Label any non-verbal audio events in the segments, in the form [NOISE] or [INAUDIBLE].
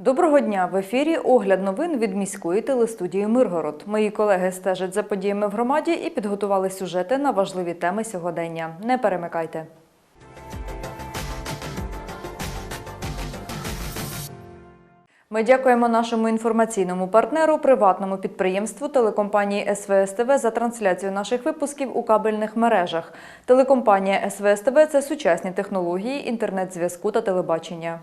Доброго дня! В ефірі огляд новин від міської телестудії Миргород. Мої колеги стежать за подіями в громаді і підготували сюжети на важливі теми сьогодення. Не перемикайте. Ми дякуємо нашому інформаційному партнеру, приватному підприємству телекомпанії СВС ТВ за трансляцію наших випусків у кабельних мережах. Телекомпанія СВС ТВ – це сучасні технології інтернет-зв'язку та телебачення.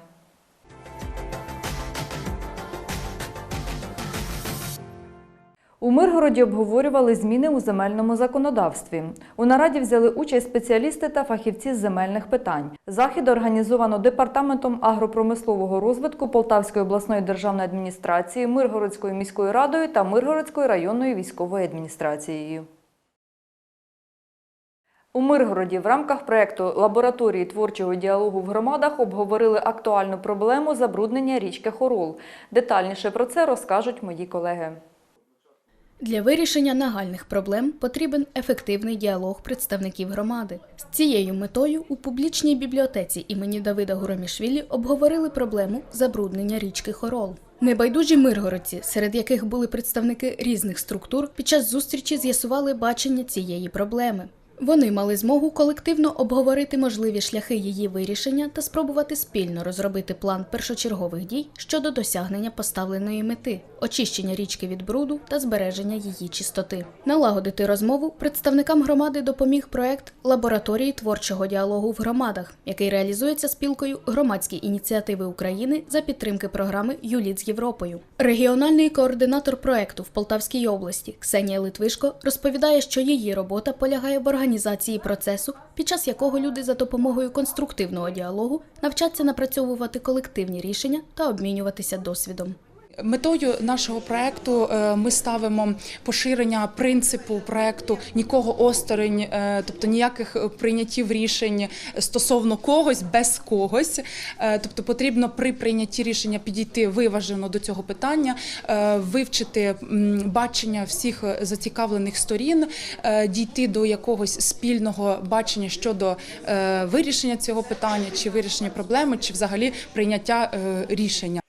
У Миргороді обговорювали зміни у земельному законодавстві. У нараді взяли участь спеціалісти та фахівці з земельних питань. Захід організовано департаментом агропромислового розвитку Полтавської обласної державної адміністрації, Миргородською міською радою та Миргородською районною військовою адміністрацією. У Миргороді в рамках проєкту лабораторії творчого діалогу в громадах обговорили актуальну проблему забруднення річки Хорол. Детальніше про це розкажуть мої колеги. Для вирішення нагальних проблем потрібен ефективний діалог представників громади. З цією метою у публічній бібліотеці імені Давида Гуромішвілі обговорили проблему забруднення річки Хорол. Небайдужі миргородці, серед яких були представники різних структур, під час зустрічі з'ясували бачення цієї проблеми. Вони мали змогу колективно обговорити можливі шляхи її вирішення та спробувати спільно розробити план першочергових дій щодо досягнення поставленої мети очищення річки від бруду та збереження її чистоти. Налагодити розмову представникам громади допоміг проект лабораторії творчого діалогу в громадах, який реалізується спілкою громадські ініціативи України за підтримки програми Юліт з Європою. Регіональний координатор проекту в Полтавській області Ксенія Литвишко розповідає, що її робота полягає в організації процесу, під час якого люди за допомогою конструктивного діалогу навчаться напрацьовувати колективні рішення та обмінюватися досвідом. Метою нашого проекту е, ми ставимо поширення принципу проекту нікого осторонь, е, тобто ніяких прийняттів рішень стосовно когось без когось. Е, Тобто потрібно при прийнятті рішення підійти виважено до цього питання, вивчити бачення всіх зацікавлених сторін, дійти до якогось спільного бачення щодо вирішення цього питання, чи вирішення проблеми, чи взагалі прийняття рішення.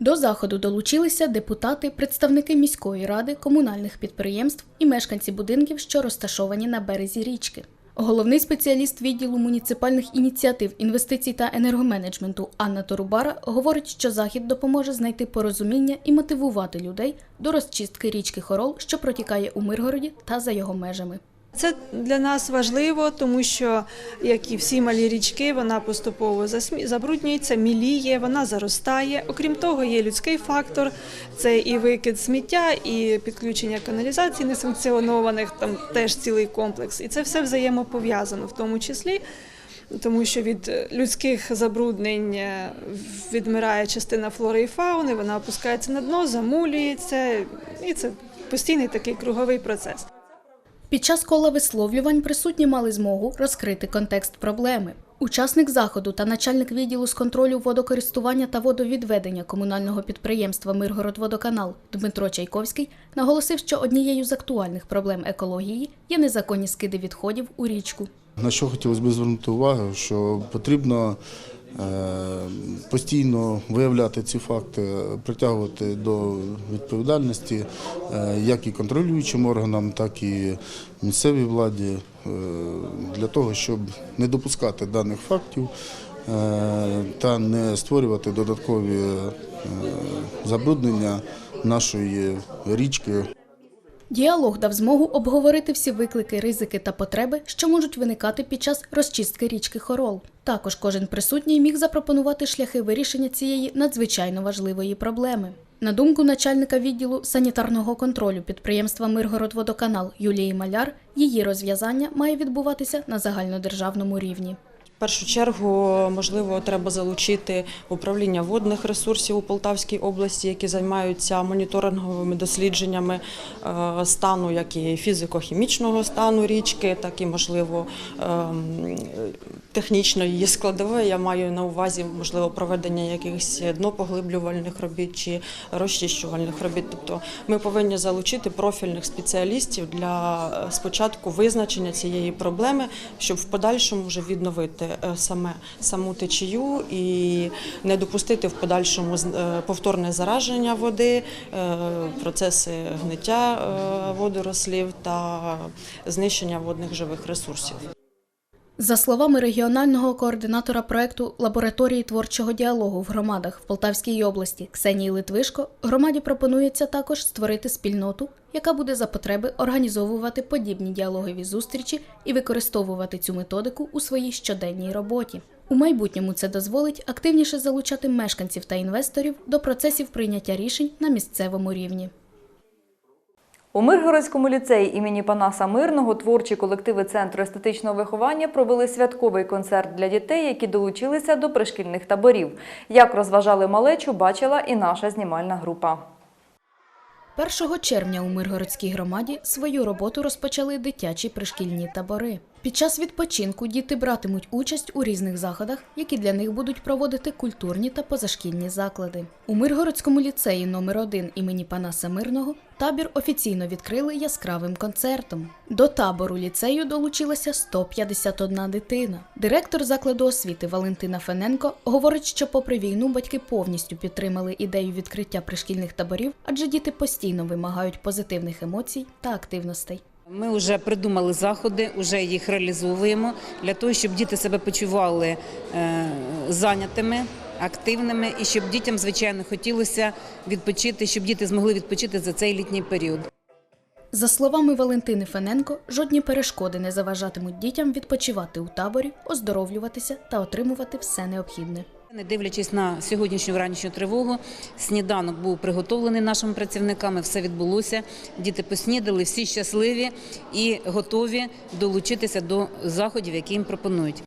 До заходу долучилися депутати, представники міської ради, комунальних підприємств і мешканці будинків, що розташовані на березі річки. Головний спеціаліст відділу муніципальних ініціатив, інвестицій та енергоменеджменту Анна Торубара говорить, що захід допоможе знайти порозуміння і мотивувати людей до розчистки річки Хорол, що протікає у Миргороді та за його межами. Це для нас важливо, тому що, як і всі малі річки, вона поступово забруднюється, міліє, вона заростає. Окрім того, є людський фактор, це і викид сміття, і підключення каналізацій несанкціонованих, там теж цілий комплекс. І це все взаємопов'язано, в тому числі. Тому що від людських забруднень е, відмирає частина флори і фауни, вона опускається на дно, замулюється, і це постійний такий круговий процес. Під час кола висловлювань присутні мали змогу розкрити контекст проблеми. Учасник заходу та начальник відділу з контролю водокористування та водовідведення комунального підприємства Миргородводоканал Дмитро Чайковський наголосив, що однією з актуальних проблем екології є незаконні скиди відходів у річку. На що хотілося б звернути увагу, що потрібно постійно виявляти ці факти, притягувати до відповідальності е, як і контролюючим органам, так і місцевій владі е, для того, щоб не допускати даних фактів е, та не створювати додаткові е, забруднення нашої річки. Діалог дав змогу обговорити всі виклики, ризики та потреби, що можуть виникати під час розчистки річки Хорол. Також кожен присутній міг запропонувати шляхи вирішення цієї надзвичайно важливої проблеми. На думку начальника відділу санітарного контролю підприємства Миргородводоканал Юлії Маляр, її розв'язання має відбуватися на загальнодержавному рівні. В першу чергу, можливо, треба залучити управління водних ресурсів у Полтавській області, які займаються моніторинговими дослідженнями е, стану, як і фізико-хімічного стану річки, так і можливо ем, технічної її складової. Я маю на увазі можливо проведення якихось днопоглиблювальних робіт чи розчищувальних робіт. Тобто ми повинні залучити профільних спеціалістів для е, спочатку визначення цієї проблеми, щоб в подальшому вже відновити саме саму течію і не допустити в подальшому е, повторне зараження води, е, процеси гниття е, водорослів та знищення водних живих ресурсів. За словами регіонального координатора проекту лабораторії творчого діалогу в громадах в Полтавській області Ксенії Литвишко, громаді пропонується також створити спільноту, яка буде за потреби організовувати подібні діалогові зустрічі і використовувати цю методику у своїй щоденній роботі. У майбутньому це дозволить активніше залучати мешканців та інвесторів до процесів прийняття рішень на місцевому рівні. У Миргородському ліцеї імені Панаса Мирного творчі колективи Центру естетичного виховання провели святковий концерт для дітей, які долучилися до пришкільних таборів. Як розважали малечу, бачила і наша знімальна група. 1 червня у Миргородській громаді свою роботу розпочали дитячі пришкільні табори. Під час відпочинку діти братимуть участь у різних заходах, які для них будуть проводити культурні та позашкільні заклади. У Миргородському ліцеї номер 1 імені Панаса Мирного табір офіційно відкрили яскравим концертом. До табору ліцею долучилася 151 дитина. Директор закладу освіти Валентина Фененко говорить, що попри війну батьки повністю підтримали ідею відкриття пришкільних таборів, адже діти постійно вимагають позитивних емоцій та активностей. Ми вже придумали заходи, вже їх реалізовуємо для того, щоб діти себе почували е, зайнятими, активними і щоб дітям, звичайно, хотілося відпочити, щоб діти змогли відпочити за цей літній період. За словами Валентини Фененко, жодні перешкоди не заважатимуть дітям відпочивати у таборі, оздоровлюватися та отримувати все необхідне. Не дивлячись на сьогоднішню вранішню тривогу, сніданок був приготовлений нашими працівниками. Все відбулося. Діти поснідали, всі щасливі і готові долучитися до заходів, які їм пропонують.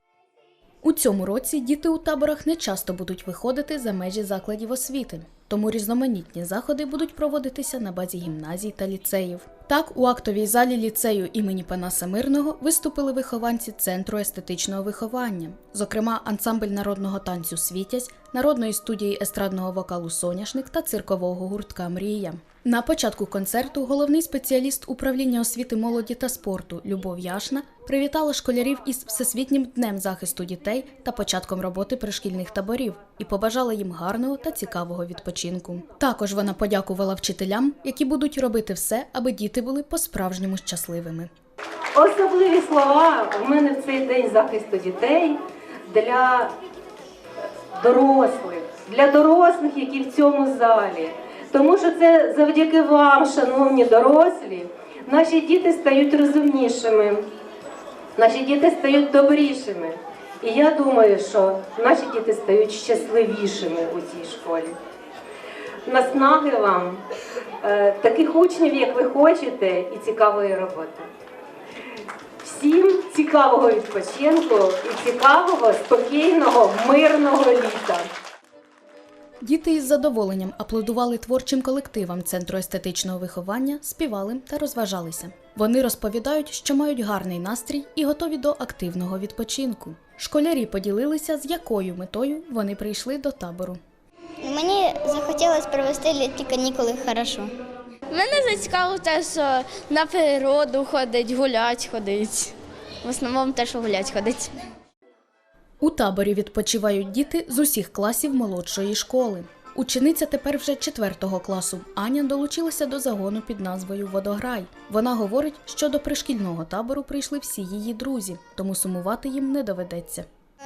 У цьому році діти у таборах не часто будуть виходити за межі закладів освіти, тому різноманітні заходи будуть проводитися на базі гімназій та ліцеїв. Так, у актовій залі ліцею імені Панаса Мирного виступили вихованці Центру естетичного виховання, зокрема ансамбль народного танцю Світязь, народної студії естрадного вокалу Соняшник та циркового гуртка Мрія. На початку концерту головний спеціаліст управління освіти молоді та спорту Любов Яшна привітала школярів із Всесвітнім днем захисту дітей та початком роботи пришкільних таборів і побажала їм гарного та цікавого відпочинку. Також вона подякувала вчителям, які будуть робити все, аби діти були по-справжньому щасливими. Особливі слова в мене в цей день захисту дітей для дорослих, для дорослих, які в цьому залі. Тому що це завдяки вам, шановні дорослі, наші діти стають розумнішими, наші діти стають добрішими. І я думаю, що наші діти стають щасливішими у цій школі. Наснаги вам, е, таких учнів, як ви хочете, і цікавої роботи. Всім цікавого відпочинку і цікавого, спокійного, мирного літа. Діти із задоволенням аплодували творчим колективам Центру естетичного виховання, співали та розважалися. Вони розповідають, що мають гарний настрій і готові до активного відпочинку. Школярі поділилися, з якою метою вони прийшли до табору. Мені захотілося провести літні канікули хорошо. Мене зацікавило те, що на природу ходить, гулять ходить. В основному те, що гулять ходить. У таборі відпочивають діти з усіх класів молодшої школи. Учениця тепер вже четвертого класу Аня долучилася до загону під назвою Водограй. Вона говорить, що до пришкільного табору прийшли всі її друзі, тому сумувати їм не доведеться.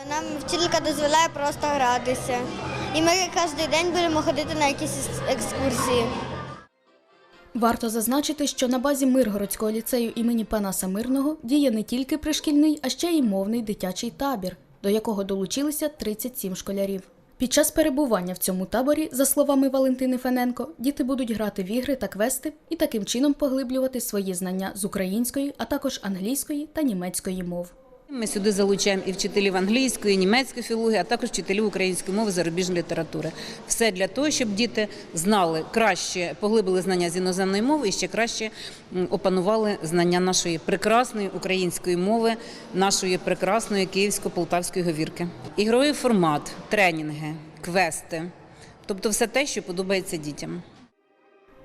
Нам вчителька дозволяє просто гратися. І ми кожен день будемо ходити на якісь екскурсії. Варто зазначити, що на базі Миргородського ліцею імені Панаса Мирного діє не тільки пришкільний, а ще й мовний дитячий табір, до якого долучилися 37 школярів. Під час перебування в цьому таборі, за словами Валентини Фененко, діти будуть грати в ігри та квести і таким чином поглиблювати свої знання з української, а також англійської та німецької мов. Ми сюди залучаємо і вчителів англійської, і німецької філології, а також вчителів української мови, зарубіжної літератури. Все для того, щоб діти знали краще, поглибили знання з іноземної мови і ще краще опанували знання нашої прекрасної української мови, нашої прекрасної київсько-полтавської говірки. Ігровий формат, тренінги, квести, тобто все те, що подобається дітям.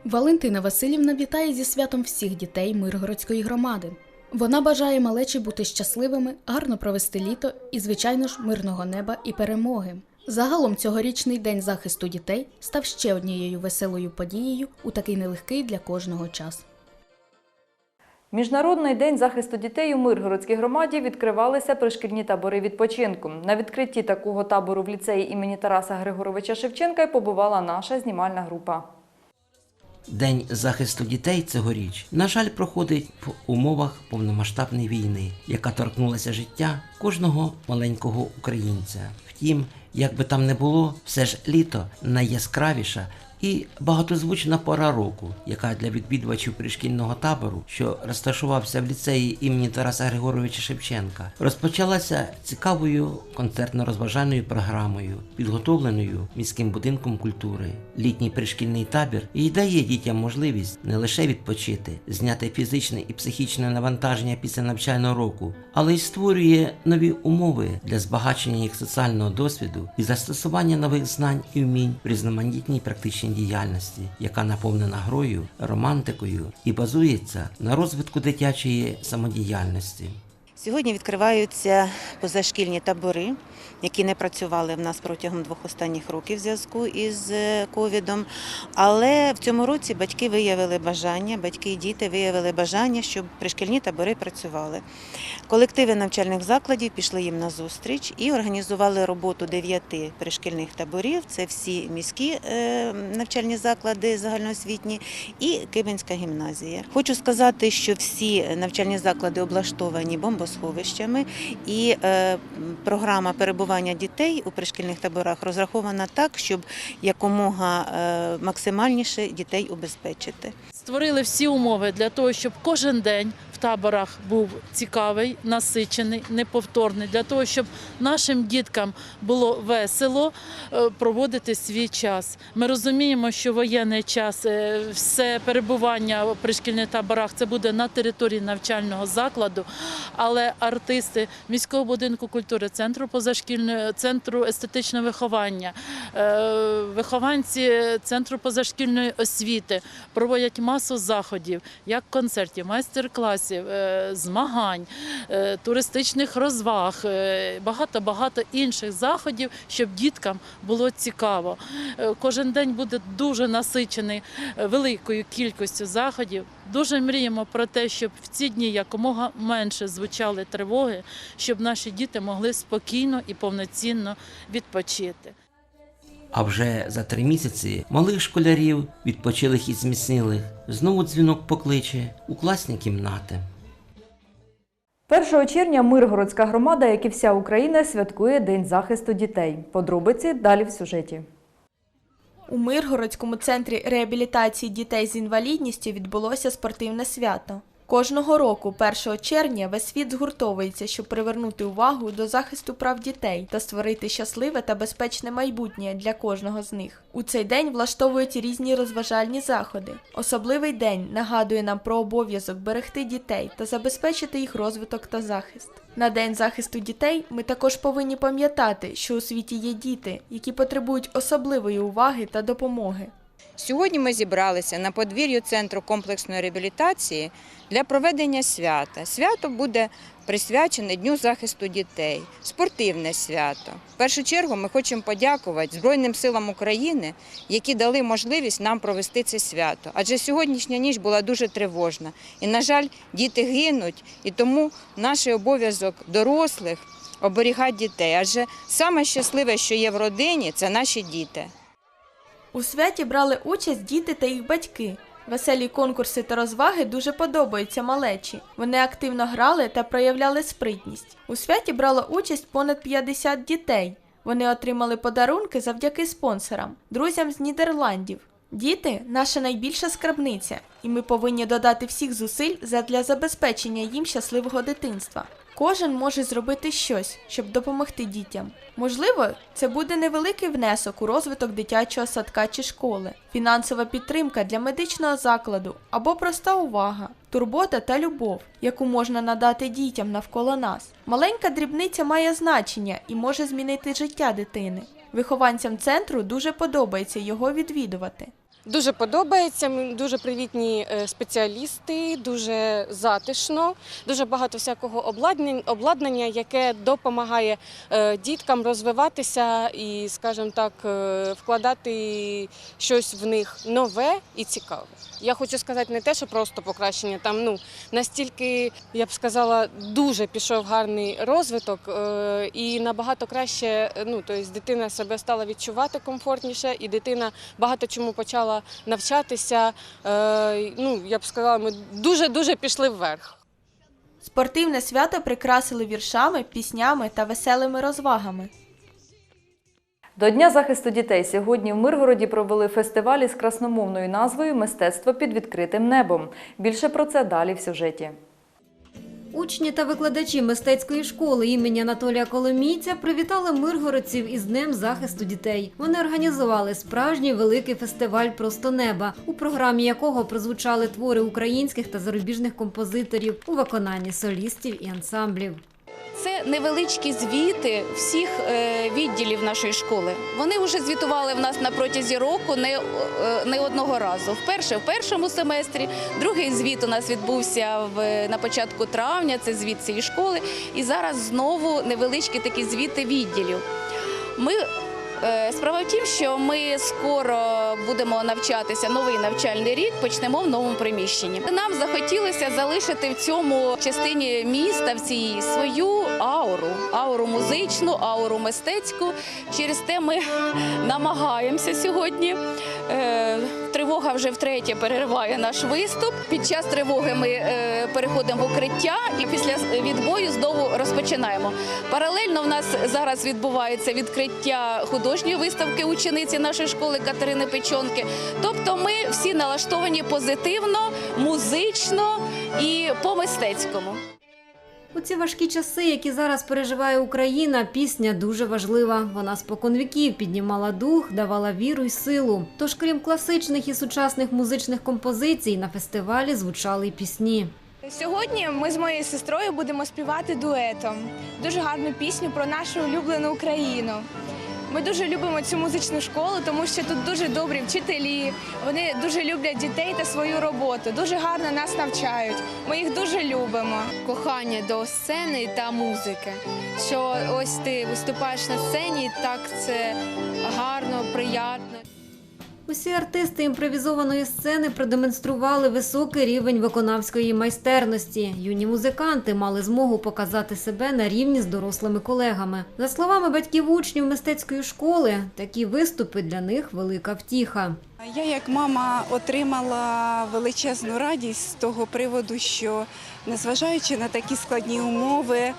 Валентина Васильівна вітає зі святом всіх дітей Миргородської громади. Вона бажає малечі бути щасливими, гарно провести літо і, звичайно ж, мирного неба і перемоги. Загалом цьогорічний день захисту дітей став ще однією веселою подією у такий нелегкий для кожного час. Міжнародний день захисту дітей у Миргородській громаді відкривалися пришкільні табори відпочинку. На відкритті такого табору в ліцеї імені Тараса Григоровича Шевченка й побувала наша знімальна група. День захисту дітей цьогоріч, на жаль, проходить в умовах повномасштабної війни, яка торкнулася життя кожного маленького українця. Втім, як би там не було, все ж літо найяскравіша і багатозвучна пора року, яка для відвідувачів пришкільного табору, що розташувався в ліцеї імені Тараса Григоровича Шевченка, розпочалася цікавою концертно-розважальною програмою, підготовленою міським будинком культури. Літній пришкільний табір і дає дітям можливість не лише відпочити, зняти фізичне і психічне навантаження після навчального року, але й створює нові умови для збагачення їх соціального досвіду і застосування нових знань і вмінь в різноманітній практичній діяльності, яка наповнена грою, романтикою і базується на розвитку дитячої самодіяльності. Сьогодні відкриваються позашкільні табори, які не працювали в нас протягом двох останніх років в зв'язку із е, ковідом. Але в цьому році батьки виявили бажання, батьки і діти виявили бажання, щоб пришкільні табори працювали. Колективи навчальних закладів пішли їм на зустріч і організували роботу дев'яти пришкільних таборів. Це всі міські е, навчальні заклади загальноосвітні і Кибинська гімназія. Хочу сказати, що всі навчальні заклади облаштовані бомбосховищами, і е, програма перебування дітей у пришкільних таборах розрахована так, щоб якомога е, максимальніше дітей убезпечити. Створили всі умови для того, щоб кожен день таборах був цікавий, насичений, неповторний, для того, щоб нашим діткам було весело е, проводити свій час. Ми розуміємо, що воєнний час, е, все перебування в пришкільних таборах це буде на території навчального закладу, але артисти міського будинку культури, центру позашкільної центру естетичного виховання, е, вихованці центру позашкільної освіти проводять масу заходів, як концертів, майстер-класів, е, змагань, е, туристичних розваг, е, багато-багато інших заходів, щоб діткам було цікаво. Кожен день буде дуже насичений великою кількістю заходів. Дуже мріємо про те, щоб в ці дні якомога менше звучали тривоги, щоб наші діти могли спокійно і повноцінно відпочити. А вже за три місяці малих школярів, відпочилих і зміцнілих, знову дзвінок покличе у класні кімнати. 1 червня Миргородська громада, як і вся Україна, святкує День захисту дітей. Подробиці далі в сюжеті. У Миргородському центрі реабілітації дітей з інвалідністю відбулося спортивне свято. Кожного року, 1 червня, весь світ згуртовується, щоб привернути увагу до захисту прав дітей та створити щасливе та безпечне майбутнє для кожного з них. У цей день влаштовують різні розважальні заходи. Особливий день нагадує нам про обов'язок берегти дітей та забезпечити їх розвиток та захист. На День захисту дітей ми також повинні пам'ятати, що у світі є діти, які потребують особливої уваги та допомоги. Сьогодні ми зібралися на подвір'ю Центру комплексної реабілітації для проведення свята. Свято буде присвячене Дню захисту дітей, спортивне свято. В першу чергу ми хочемо подякувати Збройним силам України, які дали можливість нам провести це свято. Адже сьогоднішня ніч була дуже тривожна. І, на жаль, діти гинуть, і тому наш обов'язок дорослих оберігати дітей. Адже саме щасливе, що є в родині, це наші діти. У святі брали участь діти та їх батьки. Веселі конкурси та розваги дуже подобаються малечі. Вони активно грали та проявляли спритність. У святі брало участь понад 50 дітей. Вони отримали подарунки завдяки спонсорам, друзям з Нідерландів. Діти наша найбільша скарбниця, і ми повинні додати всіх зусиль задля забезпечення їм щасливого дитинства. Кожен може зробити щось, щоб допомогти дітям. Можливо, це буде невеликий внесок у розвиток дитячого садка чи школи, фінансова підтримка для медичного закладу або проста увага, турбота та любов, яку можна надати дітям навколо нас. Маленька дрібниця має значення і може змінити життя дитини. Вихованцям центру дуже подобається його відвідувати. Дуже подобається, дуже привітні е, спеціалісти, дуже затишно, дуже багато всякого обладнання, яке допомагає е, діткам розвиватися і, скажімо так, е, вкладати щось в них нове і цікаве. Я хочу сказати не те, що просто покращення, там ну настільки, я б сказала, дуже пішов гарний розвиток і набагато краще, ну тобто дитина себе стала відчувати комфортніше, і дитина багато чому почала навчатися. Е, ну я б сказала, ми дуже дуже пішли вверх. Спортивне свято прикрасили віршами, піснями та веселими розвагами. До Дня захисту дітей сьогодні в Миргороді провели фестиваль із красномовною назвою Мистецтво під відкритим небом. Більше про це далі в сюжеті. Учні та викладачі мистецької школи імені Анатолія Коломійця привітали миргородців із Днем захисту дітей. Вони організували справжній великий фестиваль Просто неба, у програмі якого прозвучали твори українських та зарубіжних композиторів у виконанні солістів і ансамблів. Це невеличкі звіти всіх е, відділів нашої школи. Вони вже звітували в нас на протязі року не, е, не одного разу. Вперше в першому семестрі, другий звіт у нас відбувся в, на початку травня, це звіт цієї школи. І зараз знову невеличкі такі звіти відділів. Ми Справа в тім, що ми скоро будемо навчатися новий навчальний рік, почнемо в новому приміщенні. Нам захотілося залишити в цьому частині міста в цій свою ауру, ауру музичну, ауру мистецьку. Через те ми [LAUGHS] намагаємося сьогодні. Тривога вже втретє перериває наш виступ. Під час тривоги ми е, переходимо в укриття і після відбою знову розпочинаємо. Паралельно в нас зараз відбувається відкриття художньої виставки учениці нашої школи Катерини Печонки. Тобто ми всі налаштовані позитивно, музично і по-мистецькому. У ці важкі часи, які зараз переживає Україна, пісня дуже важлива. Вона споконвіків піднімала дух, давала віру й силу. Тож, крім класичних і сучасних музичних композицій, на фестивалі звучали й пісні. Сьогодні ми з моєю сестрою будемо співати дуетом. Дуже гарну пісню про нашу улюблену Україну. Ми дуже любимо цю музичну школу, тому що тут дуже добрі вчителі. Вони дуже люблять дітей та свою роботу. Дуже гарно нас навчають. Ми їх дуже любимо. кохання до сцени та музики. Що ось ти виступаєш на сцені, так це гарно, приємно. Усі артисти імпровізованої сцени продемонстрували високий рівень виконавської майстерності. Юні музиканти мали змогу показати себе на рівні з дорослими колегами. За словами батьків учнів мистецької школи, такі виступи для них велика втіха. Я як мама отримала величезну радість з того приводу, що незважаючи на такі складні умови,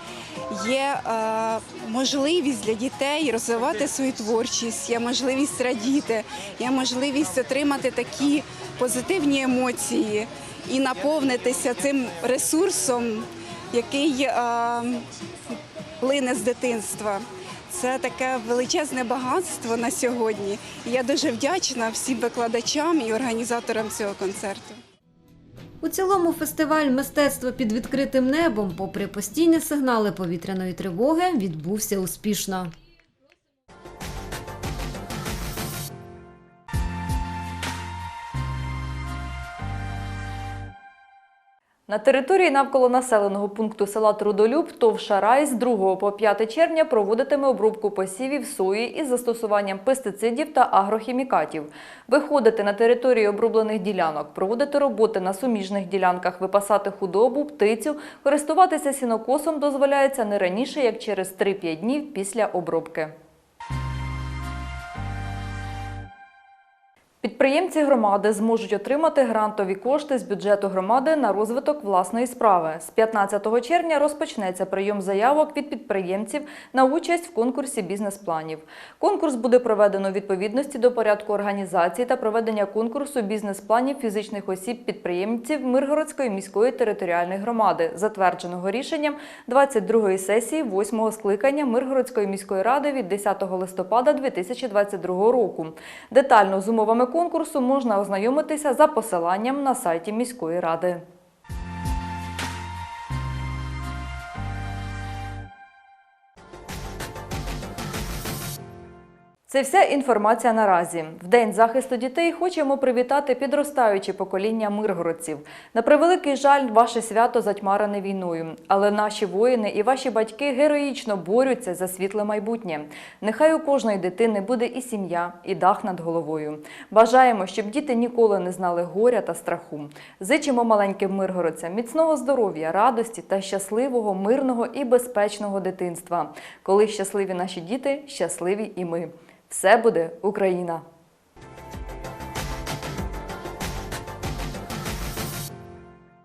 є е, можливість для дітей розвивати свою творчість, є можливість радіти, є можливість отримати такі позитивні емоції і наповнитися цим ресурсом, який е, лине з дитинства. Це таке величезне багатство на сьогодні. Я дуже вдячна всім викладачам і організаторам цього концерту. У цілому фестиваль мистецтва під відкритим небом, попри постійні сигнали повітряної тривоги, відбувся успішно. На території навколо населеного пункту села Трудолюб ТОВ «Шарай» з 2 по 5 червня проводитиме обробку посівів сої із застосуванням пестицидів та агрохімікатів. Виходити на території оброблених ділянок, проводити роботи на суміжних ділянках, випасати худобу, птицю, користуватися сінокосом дозволяється не раніше, як через 3-5 днів після обробки. Підприємці громади зможуть отримати грантові кошти з бюджету громади на розвиток власної справи. З 15 червня розпочнеться прийом заявок від підприємців на участь в конкурсі бізнес-планів. Конкурс буде проведено у відповідності до порядку організації та проведення конкурсу бізнес-планів фізичних осіб-підприємців Миргородської міської територіальної громади, затвердженого рішенням 22-ї сесії 8-го скликання Миргородської міської ради від 10 листопада 2022 року. Детально з умовами конкурсу можна ознайомитися за посиланням на сайті міської ради. Це вся інформація наразі. В День захисту дітей хочемо привітати підростаюче покоління миргородців. На превеликий жаль, ваше свято затьмарене війною, але наші воїни і ваші батьки героїчно борються за світле майбутнє. Нехай у кожної дитини буде і сім'я, і дах над головою. Бажаємо, щоб діти ніколи не знали горя та страху. Зичимо маленьким миргородцям міцного здоров'я, радості та щасливого, мирного і безпечного дитинства. Коли щасливі наші діти, щасливі і ми. Все буде Україна!